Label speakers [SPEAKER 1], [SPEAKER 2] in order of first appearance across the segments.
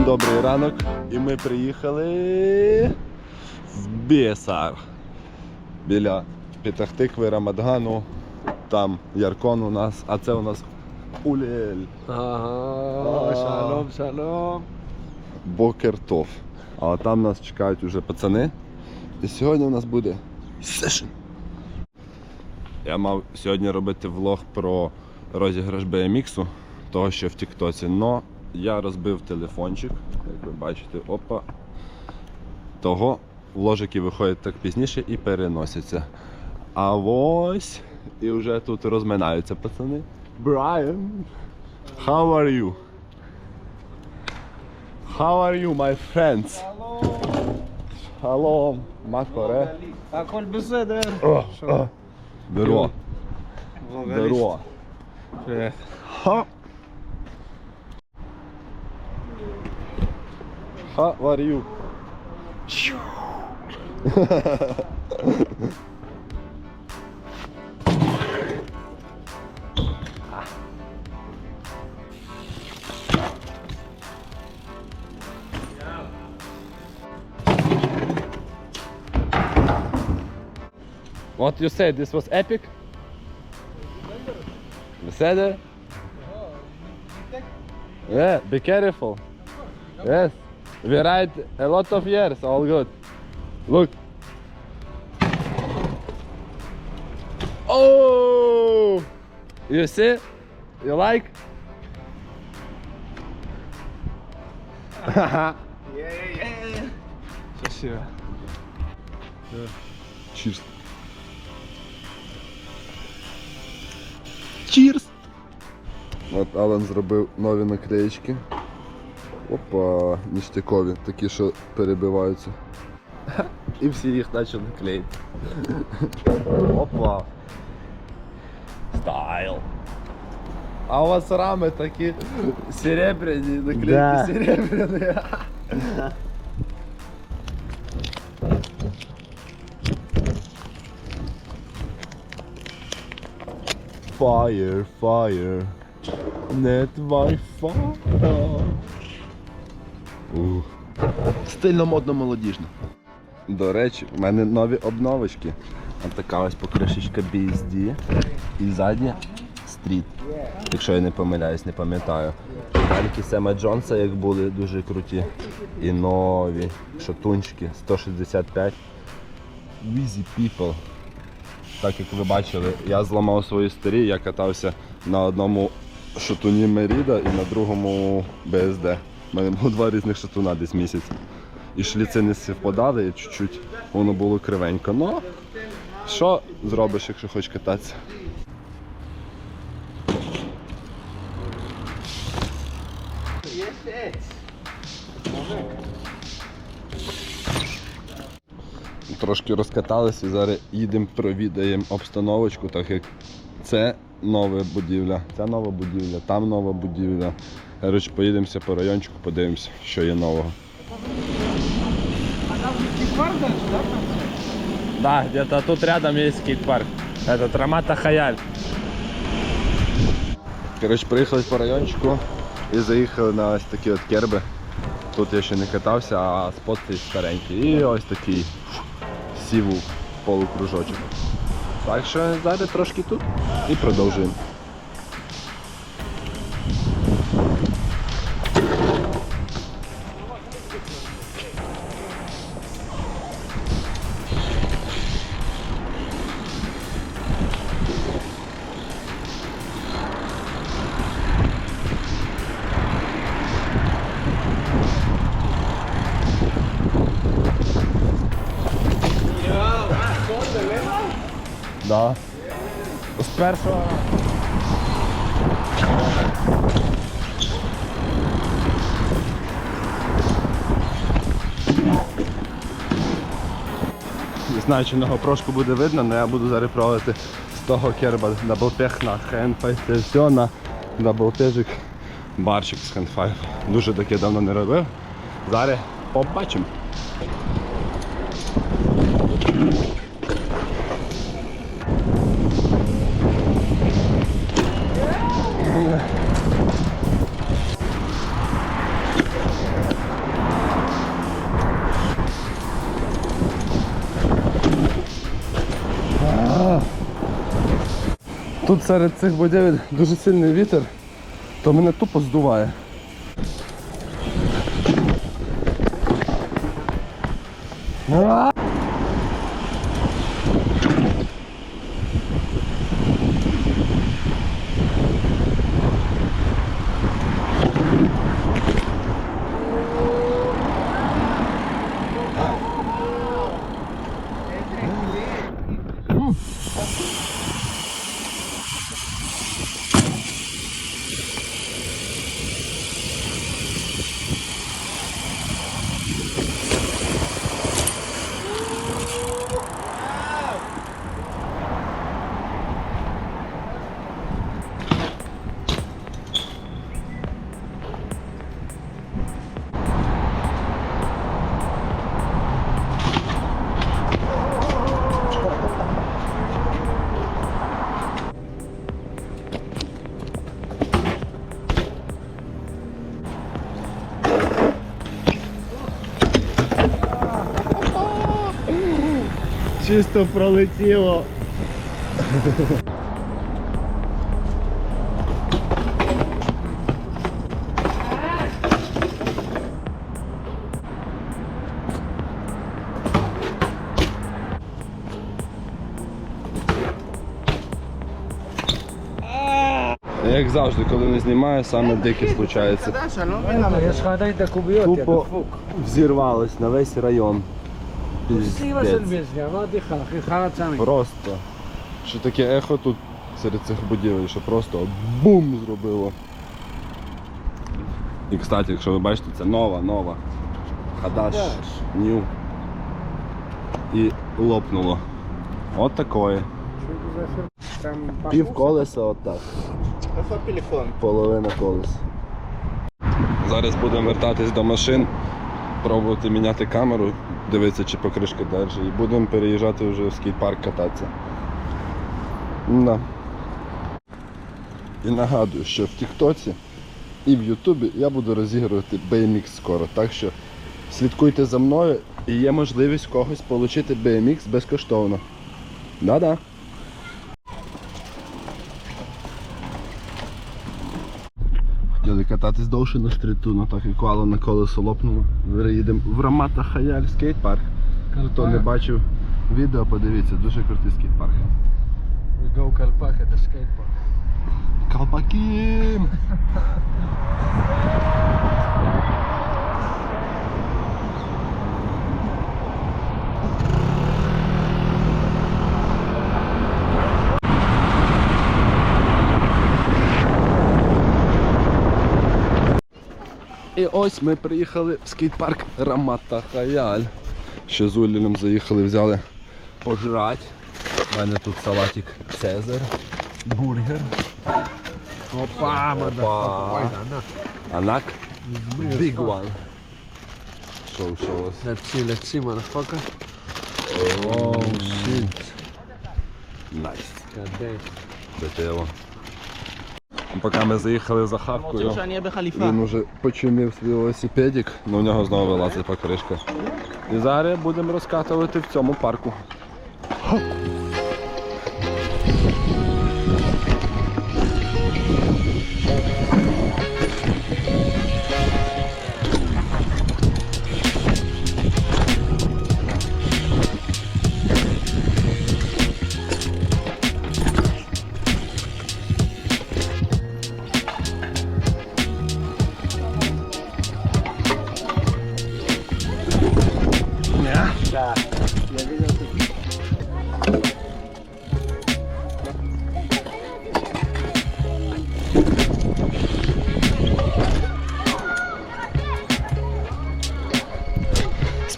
[SPEAKER 1] Всім добрий ранок. І ми приїхали в Бісар. Біля Петахтикви, Рамадгану. Там Яркон у нас, а це у нас Улель.
[SPEAKER 2] Ага, шалом, шалом.
[SPEAKER 1] Бокертов. А там нас чекають уже пацани. І сьогодні у нас буде сешн. Я мав сьогодні робити влог про розіграш BMX, того що в Тіктоці. Но я розбив телефончик, як ви бачите, опа. Того ложики виходять так пізніше і переносяться. А ось і вже тут розминаються пацани. Брайан! how are you? How are you, my friends? Hello, Hello! Макоре.
[SPEAKER 2] А коль
[SPEAKER 1] беседер. Здорово. Здорово. Привет. How are you? What you said? This was epic. Oh, yeah, be careful. Yes. We ride a lot of years, all good. Look. Oh! You see? You like?
[SPEAKER 2] Спасибо.
[SPEAKER 1] Cheers. Cheers! От Алан зробив нові наклеїчки. Опа, ніштякові, такі, що перебиваються. І всі їх почали клеїти. Опа. Стайл. А у вас рами такі серебряні, наклейки
[SPEAKER 2] Да.
[SPEAKER 1] серебряні. Fire, fire, net Wi-Fi. Ух. Стильно модно молодіжно. До речі, в мене нові обновочки. Ось така ось покришечка BSD і задня стріт. Якщо я не помиляюсь, не пам'ятаю. Гальки Сема Джонса, як були, дуже круті. І нові шатунчики 165. Wheezy People. Так як ви бачили, я зламав свої старі, я катався на одному шатуні Меріда і на другому БСД. У мене було два різних шатуна десь місяць. І шліци не співпадали, і чуть-чуть воно було кривенько. Ну, що зробиш, якщо хочеш кататися? Трошки розкатались і зараз їдемо, провідаємо обстановочку, так як це нова будівля, це нова будівля, там нова будівля. Коротше, поїдемося по райончику, подивимося, що є нового.
[SPEAKER 2] А там скій Да, где-то тут рядом есть скейт-парк. Этот Рамата Хаяль.
[SPEAKER 1] Коротше, приїхали по райончику і заїхали на ось такі от керби. Тут я ще не катався, а спот цей старенький. І ось такий сіву полукружочок. Так що зараз трошки тут і продовжуємо. Да.
[SPEAKER 2] З першого.
[SPEAKER 1] Не знаю, чи на прошку буде видно, але я буду зараз проводити з того керба даблтех на хендфайт. Це все на даблтежик барчик з хендфайв. Дуже таке давно не робив. Зараз побачимо. Тут серед цих будівель дуже сильний вітер, то мене тупо здуває. А!
[SPEAKER 2] чисто пролетіло.
[SPEAKER 1] Як завжди, коли не знімаю, саме дике случається. Тупо взірвалось на весь район.
[SPEAKER 3] Красива сервізня, вона дихає, хихала цами.
[SPEAKER 1] Просто. Що таке ехо тут серед цих будівель, що просто бум зробило. І кстати, якщо ви бачите, це нова, нова. Хадаш, ню. І лопнуло. От такое. Пів колеса отак. Половина колес. Зараз будемо вертатись до машин пробувати міняти камеру, дивитися, чи покришка держить. І будемо переїжджати вже в скейт-парк кататися. Да. І нагадую, що в Тіктоці і в Ютубі я буду розігрувати BMX скоро. Так що слідкуйте за мною і є можливість когось отримати BMX безкоштовно. Да-да. Кататись довше на стріту, але так як вало на колесо лопнуло. Їдемо в Рамата Хаяль скейт-парк. Хто не бачив відео, подивіться, дуже крутий скейт-парк.
[SPEAKER 3] We go Kalpak at the skate park.
[SPEAKER 1] Колпаки! І ось ми приїхали в скейт-парк Рамата Хаяль. Ще з Уліном заїхали, взяли пожрать. У мене тут салатик Цезар, бургер.
[SPEAKER 3] Опа,
[SPEAKER 1] Опа. Анак. Big one. Show, show us.
[SPEAKER 3] Let's see, let's see, motherfucker.
[SPEAKER 1] Oh shit. Nice. Поки ми заїхали за хавкою, він вже починив свій велосипедик, ну, але в нього знову вилазить покришка. І зараз будемо розкатувати в цьому парку.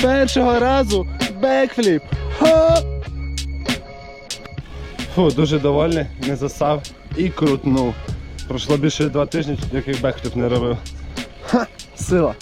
[SPEAKER 1] З першого разу бекфліп. Фу, дуже довольний, не засав і крутнув. Пройшло більше два тижні, як я бекфліп не робив. Ха! Сила.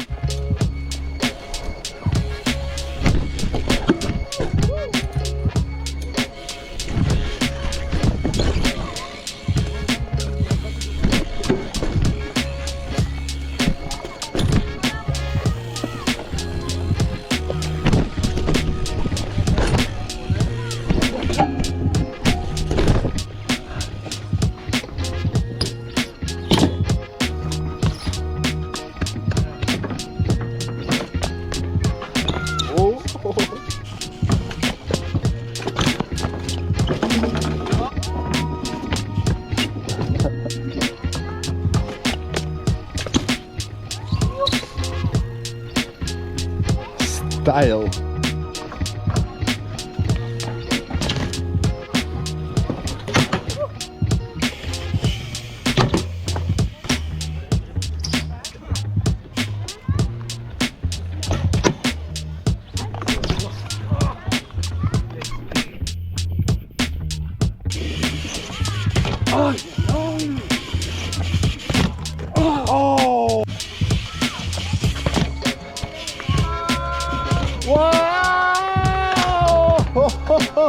[SPEAKER 1] Style.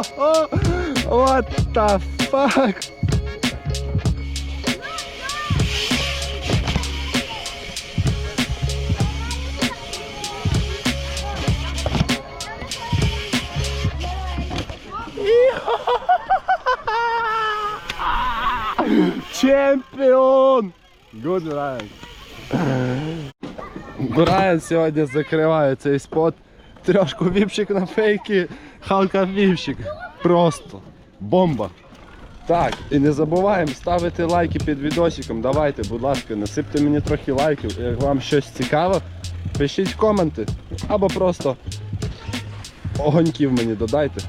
[SPEAKER 1] What the fuck? Чемпіон! Good Ryan. Брайан сьогодні закриває цей спот. Трошку віпчик на фейки, халка віпчик. Просто бомба. Так, і не забуваємо ставити лайки під відосиком. Давайте, будь ласка, насипте мені трохи лайків. Як вам щось цікаво, пишіть коменти. Або просто огоньків мені додайте.